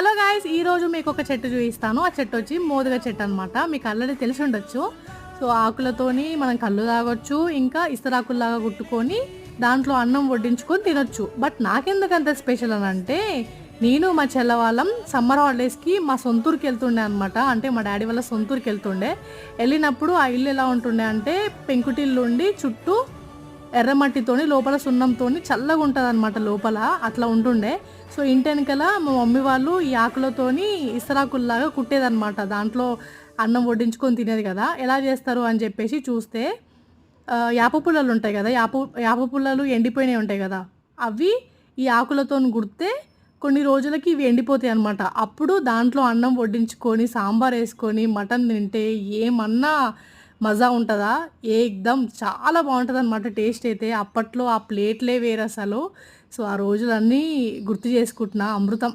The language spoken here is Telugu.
హలో గాయస్ ఈరోజు మీకు ఒక చెట్టు చూపిస్తాను. ఆ చెట్టు వచ్చి మోదుగ చెట్టు అనమాట మీకు ఆల్రెడీ తెలిసి ఉండొచ్చు. సో ఆకులతోని మనం కళ్ళు తాగొచ్చు ఇంకా ఇస్తరాకుల్లాగా కుట్టుకొని దాంట్లో అన్నం వడ్డించుకొని తినొచ్చు. బట్ నాకెందుకు అంత స్పెషల్ అని అంటే నేను మా చెల్లవాళ్ళం సమ్మర్ హాలిడేస్కి మా సొంతూరుకి వెళ్తుండే అనమాట అంటే మా డాడీ వాళ్ళ సొంతూరుకి వెళ్తుండే. వెళ్ళినప్పుడు ఆ ఇల్లు ఎలా ఉంటుండే అంటే పెంకుటిల్లు ఉండి చుట్టూ ఎర్రమట్టితోని లోపల సున్నంతోని చల్లగా ఉంటుంది అనమాట లోపల. అట్లా ఉంటుండే. సో ఇంటి వెనకాల మా మమ్మీ వాళ్ళు ఈ ఆకులతోని ఇస్తరాకుల్లాగా కుట్టేదనమాట దాంట్లో అన్నం వడ్డించుకొని తినేది కదా. ఎలా చేస్తారు అని చెప్పేసి చూస్తే యాప పుల్లలు ఉంటాయి కదా. యాప యాప పుల్లలు ఎండిపోయినవి ఉంటాయి కదా. అవి ఈ ఆకులతో గుడితే కొన్ని రోజులకి ఇవి ఎండిపోతాయి అనమాట అప్పుడు దాంట్లో అన్నం వడ్డించుకొని సాంబార్ వేసుకొని మటన్ తింటే ఏమన్నా మజా ఉంటుందా? ఏకదం చాలా బాగుంటుంది అనమాట టేస్ట్ అయితే. అప్పట్లో ఆ ప్లేట్లే వేరు అసలు సో ఆ రోజులన్నీ గుర్తు చేసుకుంటున్నా. అమృతం.